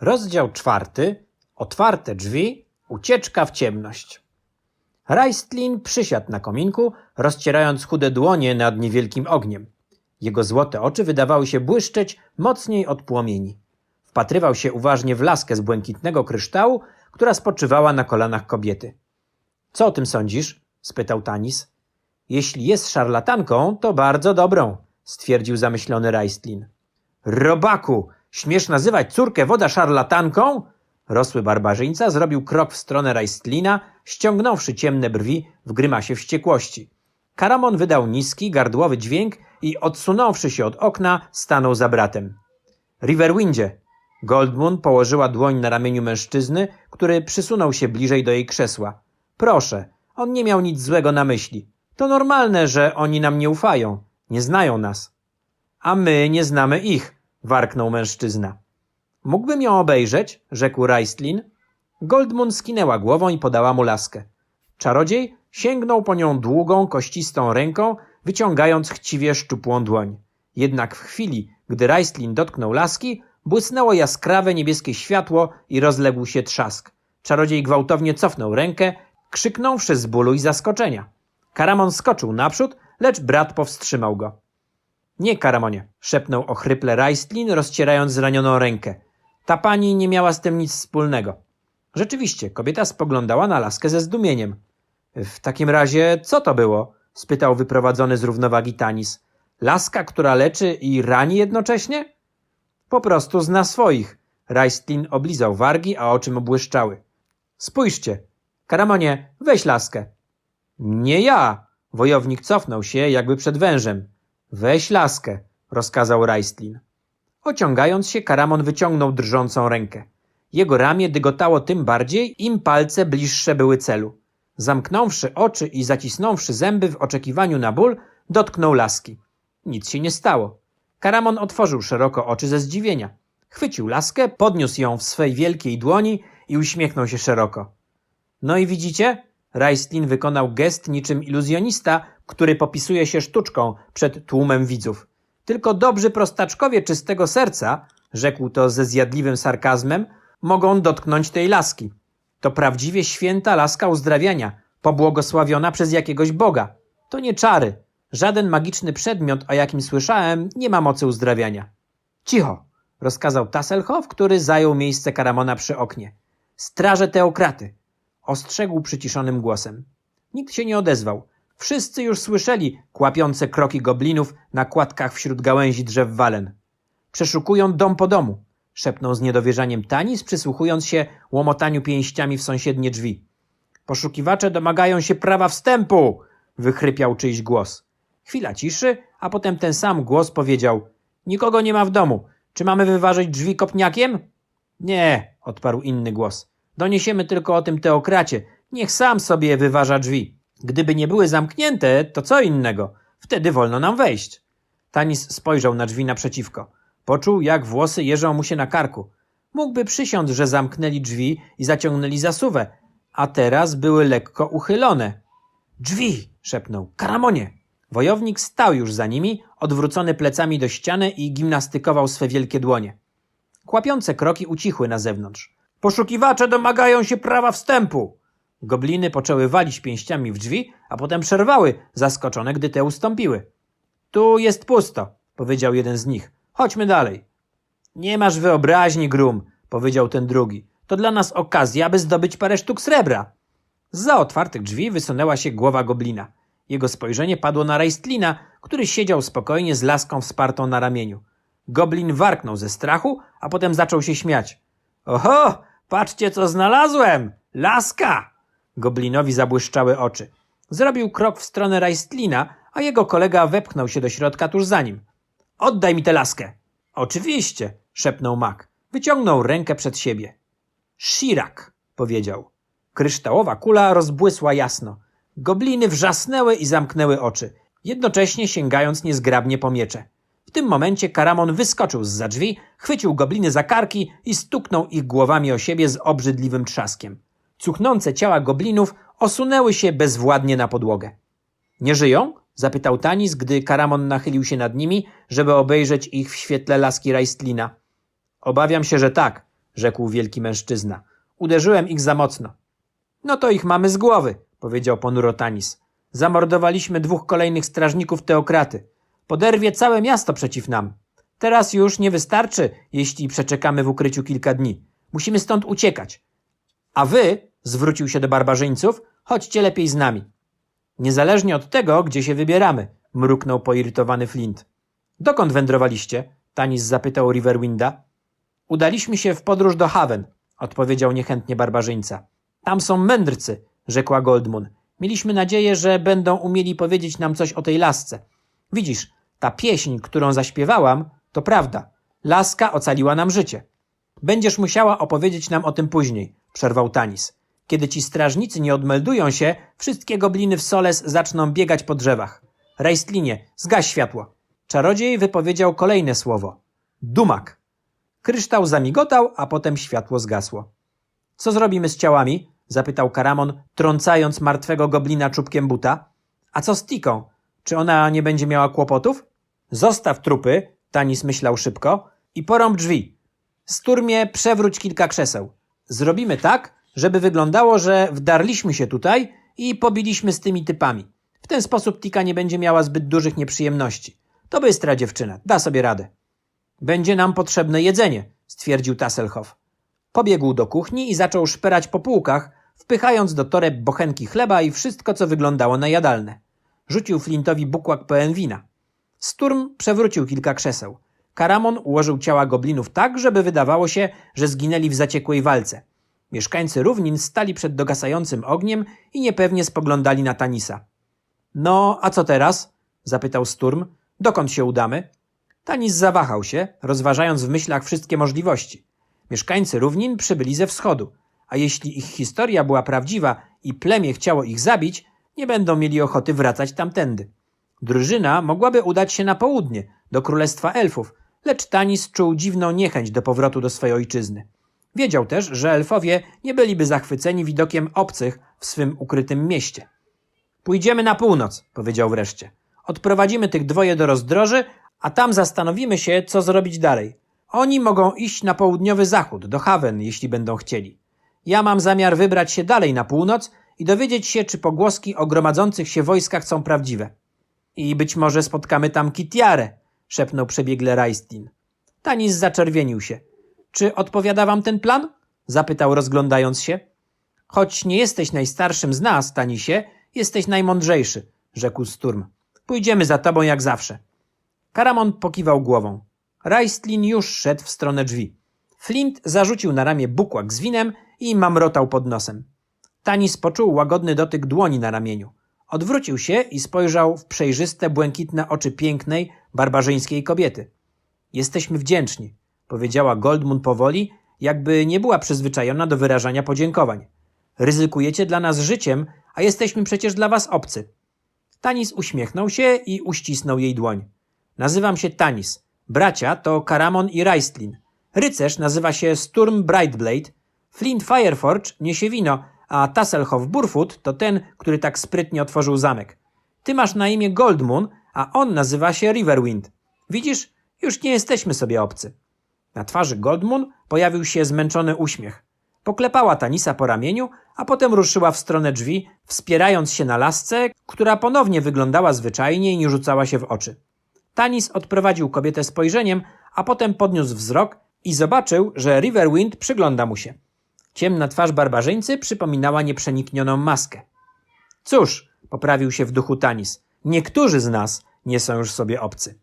Rozdział czwarty. Otwarte drzwi. Ucieczka w ciemność. Raistlin przysiadł na kominku, rozcierając chude dłonie nad niewielkim ogniem. Jego złote oczy wydawały się błyszczeć mocniej od płomieni. Wpatrywał się uważnie w laskę z błękitnego kryształu, która spoczywała na kolanach kobiety. Co o tym sądzisz? spytał Tanis. Jeśli jest szarlatanką, to bardzo dobrą, stwierdził zamyślony Raistlin. Robaku, śmiesz nazywać córkę woda szarlatanką? Rosły barbarzyńca zrobił krok w stronę Raistlina, ściągnąwszy ciemne brwi w grymasie wściekłości. Karamon wydał niski, gardłowy dźwięk i odsunąwszy się od okna, stanął za bratem. Riverwindzie! Goldmoon położyła dłoń na ramieniu mężczyzny, który przysunął się bliżej do jej krzesła. Proszę, on nie miał nic złego na myśli. To normalne, że oni nam nie ufają. Nie znają nas. A my nie znamy ich, warknął mężczyzna. Mógłbym ją obejrzeć, rzekł Raistlin. Goldmoon skinęła głową i podała mu laskę. Czarodziej sięgnął po nią długą, kościstą ręką, wyciągając chciwie szczupłą dłoń. Jednak w chwili, gdy Raistlin dotknął laski, błysnęło jaskrawe niebieskie światło i rozległ się trzask. Czarodziej gwałtownie cofnął rękę, krzyknąwszy z bólu i zaskoczenia. Karamon skoczył naprzód, lecz brat powstrzymał go. Nie, Karamonie, szepnął ochryple Raistlin, rozcierając zranioną rękę. Ta pani nie miała z tym nic wspólnego. Rzeczywiście, kobieta spoglądała na laskę ze zdumieniem. W takim razie, co to było? spytał wyprowadzony z równowagi Tanis. Laska, która leczy i rani jednocześnie? Po prostu zna swoich. Raistlin oblizał wargi, a oczy mu błyszczały. Spójrzcie. Karamonie, weź laskę. Nie ja. Wojownik cofnął się, jakby przed wężem. Weź laskę, rozkazał Raistlin. Ociągając się, Karamon wyciągnął drżącą rękę. Jego ramię dygotało tym bardziej, im palce bliższe były celu. Zamknąwszy oczy i zacisnąwszy zęby w oczekiwaniu na ból, dotknął laski. Nic się nie stało. Karamon otworzył szeroko oczy ze zdziwienia. Chwycił laskę, podniósł ją w swej wielkiej dłoni i uśmiechnął się szeroko. No i widzicie? Raistlin wykonał gest niczym iluzjonista, który popisuje się sztuczką przed tłumem widzów. Tylko dobrzy prostaczkowie czystego serca, rzekł to ze zjadliwym sarkazmem, mogą dotknąć tej laski. To prawdziwie święta laska uzdrawiania, pobłogosławiona przez jakiegoś boga. To nie czary. Żaden magiczny przedmiot, o jakim słyszałem, nie ma mocy uzdrawiania. Cicho, rozkazał Tasselhoff, który zajął miejsce Karamona przy oknie. Straże teokraty, ostrzegł przyciszonym głosem. Nikt się nie odezwał. Wszyscy już słyszeli kłapiące kroki goblinów na kładkach wśród gałęzi drzew walen. Przeszukują dom po domu, szepnął z niedowierzaniem Tanis, przysłuchując się łomotaniu pięściami w sąsiednie drzwi. Poszukiwacze domagają się prawa wstępu, wychrypiał czyjś głos. Chwila ciszy, a potem ten sam głos powiedział: Nikogo nie ma w domu. Czy mamy wyważyć drzwi kopniakiem? Nie, odparł inny głos. Doniesiemy tylko o tym teokracie. Niech sam sobie wyważa drzwi. Gdyby nie były zamknięte, to co innego. Wtedy wolno nam wejść. Tanis spojrzał na drzwi naprzeciwko. Poczuł, jak włosy jeżą mu się na karku. Mógłby przysiąc, że zamknęli drzwi i zaciągnęli zasuwę, a teraz były lekko uchylone. Drzwi! szepnął. Karamonie! Wojownik stał już za nimi, odwrócony plecami do ściany i gimnastykował swe wielkie dłonie. Kłapiące kroki ucichły na zewnątrz. Poszukiwacze domagają się prawa wstępu! Gobliny poczęły walić pięściami w drzwi, a potem przerwały, zaskoczone, gdy te ustąpiły. Tu jest pusto, powiedział jeden z nich. Chodźmy dalej. Nie masz wyobraźni, Grum, powiedział ten drugi. To dla nas okazja, aby zdobyć parę sztuk srebra. Za otwartych drzwi wysunęła się głowa goblina. Jego spojrzenie padło na Raistlina, który siedział spokojnie z laską wspartą na ramieniu. Goblin warknął ze strachu, a potem zaczął się śmiać. Oho, patrzcie co znalazłem! Laska! Goblinowi zabłyszczały oczy. Zrobił krok w stronę Raistlina, a jego kolega wepchnął się do środka tuż za nim. Oddaj mi tę laskę! Oczywiście, szepnął mak. Wyciągnął rękę przed siebie. Shirak, powiedział. Kryształowa kula rozbłysła jasno. Gobliny wrzasnęły i zamknęły oczy, jednocześnie sięgając niezgrabnie po miecze. W tym momencie Karamon wyskoczył z za drzwi, chwycił gobliny za karki i stuknął ich głowami o siebie z obrzydliwym trzaskiem. Cuchnące ciała goblinów osunęły się bezwładnie na podłogę. Nie żyją? zapytał Tanis, gdy Karamon nachylił się nad nimi, żeby obejrzeć ich w świetle laski Raistlina. Obawiam się, że tak, rzekł wielki mężczyzna. Uderzyłem ich za mocno. No to ich mamy z głowy, powiedział ponuro Tanis. Zamordowaliśmy dwóch kolejnych strażników teokraty. Poderwie całe miasto przeciw nam. Teraz już nie wystarczy, jeśli przeczekamy w ukryciu kilka dni. Musimy stąd uciekać. A wy, zwrócił się do barbarzyńców, chodźcie lepiej z nami. Niezależnie od tego, gdzie się wybieramy, mruknął poirytowany Flint. Dokąd wędrowaliście? Tanis zapytał Riverwinda. Udaliśmy się w podróż do Haven, odpowiedział niechętnie barbarzyńca. Tam są mędrcy, rzekła Goldmoon. Mieliśmy nadzieję, że będą umieli powiedzieć nam coś o tej lasce. Widzisz, ta pieśń, którą zaśpiewałam, to prawda. Laska ocaliła nam życie. Będziesz musiała opowiedzieć nam o tym później, przerwał Tanis. Kiedy ci strażnicy nie odmeldują się, wszystkie gobliny w Soles zaczną biegać po drzewach. Rejstlinie, zgaś światło. Czarodziej wypowiedział kolejne słowo. Dumak. Kryształ zamigotał, a potem światło zgasło. Co zrobimy z ciałami? zapytał Karamon, trącając martwego goblina czubkiem buta. A co z Tiką? Czy ona nie będzie miała kłopotów? Zostaw trupy, Tanis myślał szybko, i porąb drzwi. Sturmie przewróć kilka krzeseł. Zrobimy tak, żeby wyglądało, że wdarliśmy się tutaj i pobiliśmy z tymi typami. W ten sposób Tika nie będzie miała zbyt dużych nieprzyjemności. To bystra dziewczyna, da sobie radę. Będzie nam potrzebne jedzenie, stwierdził Tasselhoff. Pobiegł do kuchni i zaczął szperać po półkach, wpychając do toreb bochenki chleba i wszystko, co wyglądało na jadalne. Rzucił Flintowi bukłak pełen wina. Sturm przewrócił kilka krzeseł. Karamon ułożył ciała goblinów tak, żeby wydawało się, że zginęli w zaciekłej walce. Mieszkańcy równin stali przed dogasającym ogniem i niepewnie spoglądali na Tanisa. No, a co teraz? zapytał Sturm. Dokąd się udamy? Tanis zawahał się, rozważając w myślach wszystkie możliwości. Mieszkańcy równin przybyli ze wschodu, a jeśli ich historia była prawdziwa i plemię chciało ich zabić, nie będą mieli ochoty wracać tamtędy. Drużyna mogłaby udać się na południe, do Królestwa Elfów, lecz Tanis czuł dziwną niechęć do powrotu do swojej ojczyzny. Wiedział też, że elfowie nie byliby zachwyceni widokiem obcych w swym ukrytym mieście. Pójdziemy na północ, powiedział wreszcie. Odprowadzimy tych dwoje do rozdroży, a tam zastanowimy się, co zrobić dalej. Oni mogą iść na południowy zachód, do Haven, jeśli będą chcieli. Ja mam zamiar wybrać się dalej na północ i dowiedzieć się, czy pogłoski o gromadzących się wojskach są prawdziwe. I być może spotkamy tam Kitiarę, szepnął przebiegle Raistlin. Tanis zaczerwienił się. Czy odpowiada wam ten plan? zapytał rozglądając się. Choć nie jesteś najstarszym z nas, Tanisie, jesteś najmądrzejszy, rzekł Sturm. Pójdziemy za tobą jak zawsze. Karamon pokiwał głową. Raistlin już szedł w stronę drzwi. Flint zarzucił na ramię bukłak z winem i mamrotał pod nosem. Tanis poczuł łagodny dotyk dłoni na ramieniu. Odwrócił się i spojrzał w przejrzyste, błękitne oczy pięknej, barbarzyńskiej kobiety. Jesteśmy wdzięczni, powiedziała Goldmun powoli, jakby nie była przyzwyczajona do wyrażania podziękowań. Ryzykujecie dla nas życiem, a jesteśmy przecież dla was obcy. Tanis uśmiechnął się i uścisnął jej dłoń. Nazywam się Tanis. Bracia to Karamon i Raistlin. Rycerz nazywa się Sturm Brightblade. Flint Fireforge niesie wino, a Tasselhoff Burfoot to ten, który tak sprytnie otworzył zamek. Ty masz na imię Goldmoon, a on nazywa się Riverwind. Widzisz, już nie jesteśmy sobie obcy. Na twarzy Goldmoon pojawił się zmęczony uśmiech. Poklepała Tanisa po ramieniu, a potem ruszyła w stronę drzwi, wspierając się na lasce, która ponownie wyglądała zwyczajnie i nie rzucała się w oczy. Tanis odprowadził kobietę spojrzeniem, a potem podniósł wzrok i zobaczył, że Riverwind przygląda mu się. Ciemna twarz barbarzyńcy przypominała nieprzeniknioną maskę. Cóż, poprawił się w duchu Tanis, niektórzy z nas nie są już sobie obcy.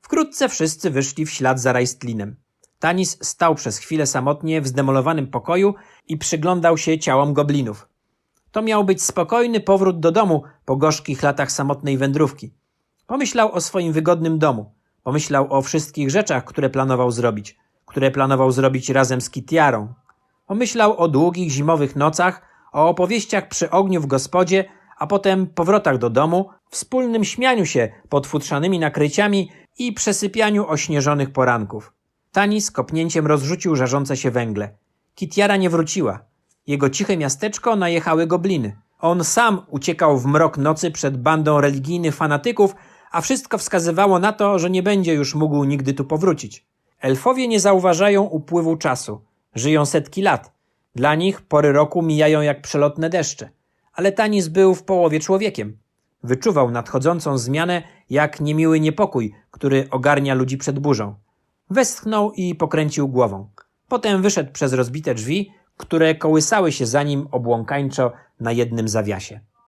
Wkrótce wszyscy wyszli w ślad za Rajstlinem. Tanis stał przez chwilę samotnie w zdemolowanym pokoju i przyglądał się ciałom goblinów. To miał być spokojny powrót do domu po gorzkich latach samotnej wędrówki. Pomyślał o swoim wygodnym domu. Pomyślał o wszystkich rzeczach, które planował zrobić, które planował zrobić razem z Kitiarą. Pomyślał o długich zimowych nocach, o opowieściach przy ogniu w gospodzie, a potem powrotach do domu, wspólnym śmianiu się pod futrzanymi nakryciami i przesypianiu ośnieżonych poranków. Tanis kopnięciem rozrzucił żarzące się węgle. Kitiara nie wróciła. Jego ciche miasteczko najechały gobliny. On sam uciekał w mrok nocy przed bandą religijnych fanatyków, a wszystko wskazywało na to, że nie będzie już mógł nigdy tu powrócić. Elfowie nie zauważają upływu czasu. Żyją setki lat. Dla nich pory roku mijają jak przelotne deszcze. Ale Tanis był w połowie człowiekiem. Wyczuwał nadchodzącą zmianę jak niemiły niepokój, który ogarnia ludzi przed burzą. Westchnął i pokręcił głową. Potem wyszedł przez rozbite drzwi, które kołysały się za nim obłąkańczo na jednym zawiasie.